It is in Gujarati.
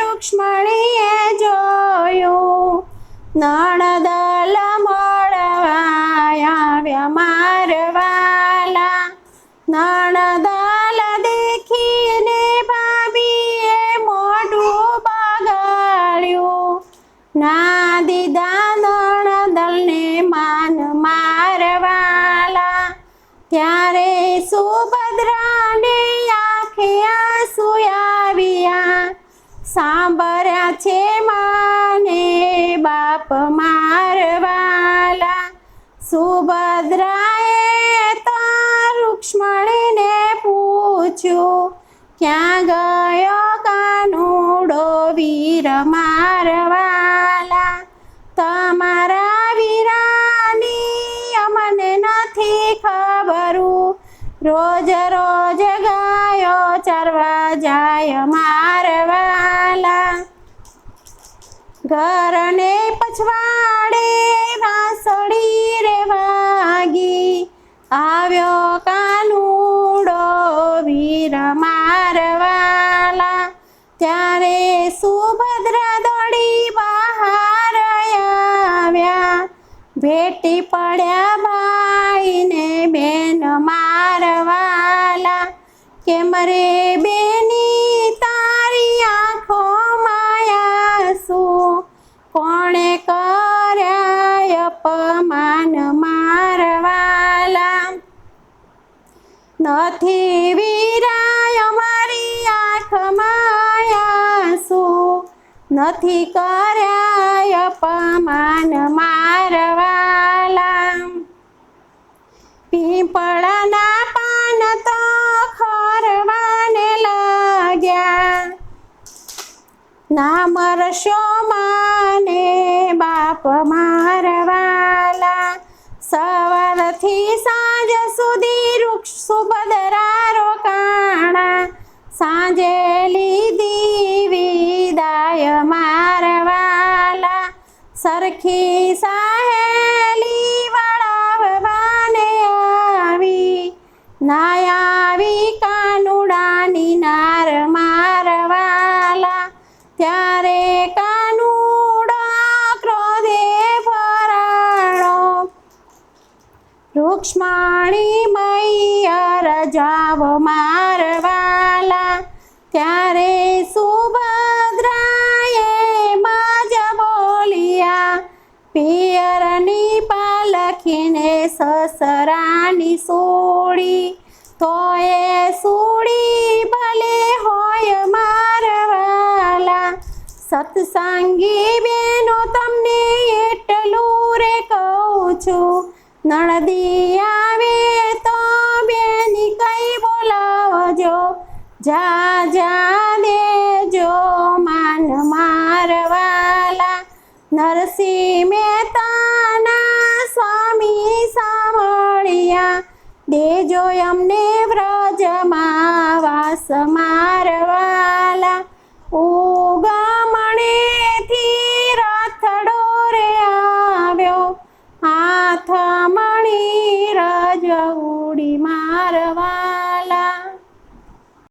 રૂક્ષ્મણીએ જોયું. નણદલ મળવા આવ્યા મારવાલા. નણદલ દેખીને ભાભીએ મોઢું બગાડ્યું. ના દીદા નણદલને માન મારવાલા. ત્યારે સુભદ્રાને આંખે આંસુ સાંભળ્યા છે માને બાપ મારવાલા. સુભદ્રાએ તો રૂક્ષ્મણીને પૂછ્યું, ક્યાં ગયો કાનુડો વીર મારવાલા? તમારા વીરાની અમને નથી ખબરું. રોજ રોજ જાય મારવાલા ઘરને પછવાડે વાસળી રે વાગી. આવ્યો કાનુડો વીર મારવાલા ત્યારે સુભદ્રા દોડી બહાર આવ્યા. ભેટી પડ્યા ભાઈને બેન મારવાલા કેમ રે બેની નથી વીરાય મારી આંખમાં આંસુ નથી કર્યા અપમાન મારવાલા પીપળાના પાન તો ખરવાને લાગ્યા. ના મરશો માને બાપ મારવાલા વૃક્ષ સુભદ્રા રોકાણા સાંજે લીધી વિદાય મારવાલા. સરખી સાહેલી વળાવવાને આવી, નાયાવી કાનુડાની નાર મારવાલા. ત્યારે કાનુડા ક્રોધે ભરાણો રૂક્ષ્માણી મૈયર સસરાની સોડી તો એ સોડી ભલે હોય મારવાલા. સત્સંગી બેનો તમને એટલું રે કહું છું નળદી આવે તો બેની કઈ બોલાવજો, જા જા દેજો માન મારવાલા. નરસિંહ મહેતાના દેજો અમને વ્રજમાં વાસ મારવાલા